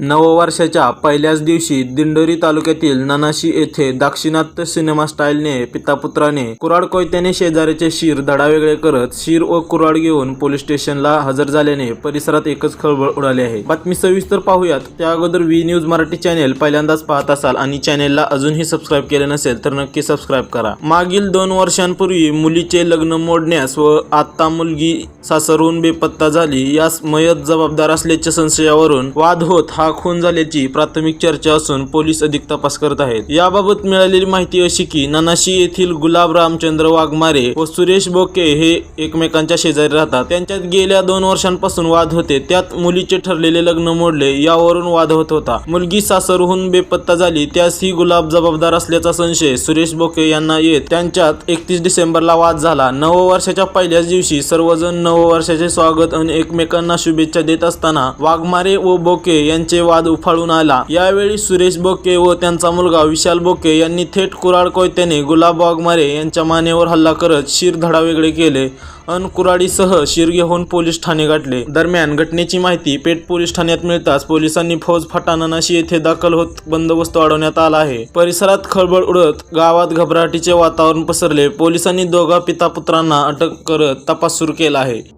नववर्षाच्या पहिल्याच दिवशी दिंडोरी तालुक्यातील ननाशी येथे दाक्षिणात्य सिनेमा स्टाईलने पितापुत्राने कुराड कोयत्याने शेजाऱ्याचे शिर धडावेगळे करत शिर व कुराड घेऊन पोलीस स्टेशनला हजर झाल्याने परिसरात एकच खळबळ उडाली आहे. बातमी सविस्तर पाहूयात. त्या अगोदर व्ही न्यूज मराठी चॅनेल पहिल्यांदाच पाहत असाल आणि चॅनेलला अजूनही सबस्क्राईब केले नसेल तर नक्की सबस्क्राईब करा. मागील दोन वर्षांपूर्वी मुलीचे लग्न मोडण्यास व आत्ता मुलगी सासरहून बेपत्ता झाली यास मयत जबाबदार असल्याच्या संशयावरून वाद होत हा खून झाल्याची प्राथमिक चर्चा असून पोलीस अधिक तपास करत आहेत. याबाबत मिळालेली माहिती अशी की ननाशी येथील गुलाब रामचंद्र वाघमारे व सुरेश बोके हे एकमेकांच्या शेजारी राहतात. त्यांच्यात गेल्या दोन वर्षांपासून वाद होते. त्यात मुलीचे ठरलेले लग्न मोडले. यावरून वाद होत होता. मुलगी सासरहून बेपत्ता झाली. त्यास ही गुलाब जबाबदार असल्याचा संशय सुरेश बोके यांना येत. त्यांच्यात एकतीस डिसेंबरला वाद झाला. नववर्षाच्या पहिल्याच दिवशी सर्वजण नववर्षाचे स्वागत आणि एकमेकांना शुभेच्छा देत असताना वाघमारे व बोके यांचे वाद उफाळून आला. यावेळी सुरेश बोके व त्यांचा मुलगा विशाल बोके यांनी थेट कुराड कोयत्याने गुलाब वाघमारे यांच्या मानेवर हल्ला करत शिर धडावेगळे केले. अन कुराडीसह शिर घेऊन पोलीस ठाणे गाठले. दरम्यान घटनेची माहिती पेठ पोलीस ठाण्यात मिळताच पोलिसांनी फौज फटाणनाशी येथे दाखल होत बंदोबस्त वाढवण्यात आला आहे. परिसरात खळबळ उडत गावात घबराटीचे वातावरण पसरले. पोलिसांनी दोघा पिता पुत्रांना अटक करत तपास सुरू केला आहे.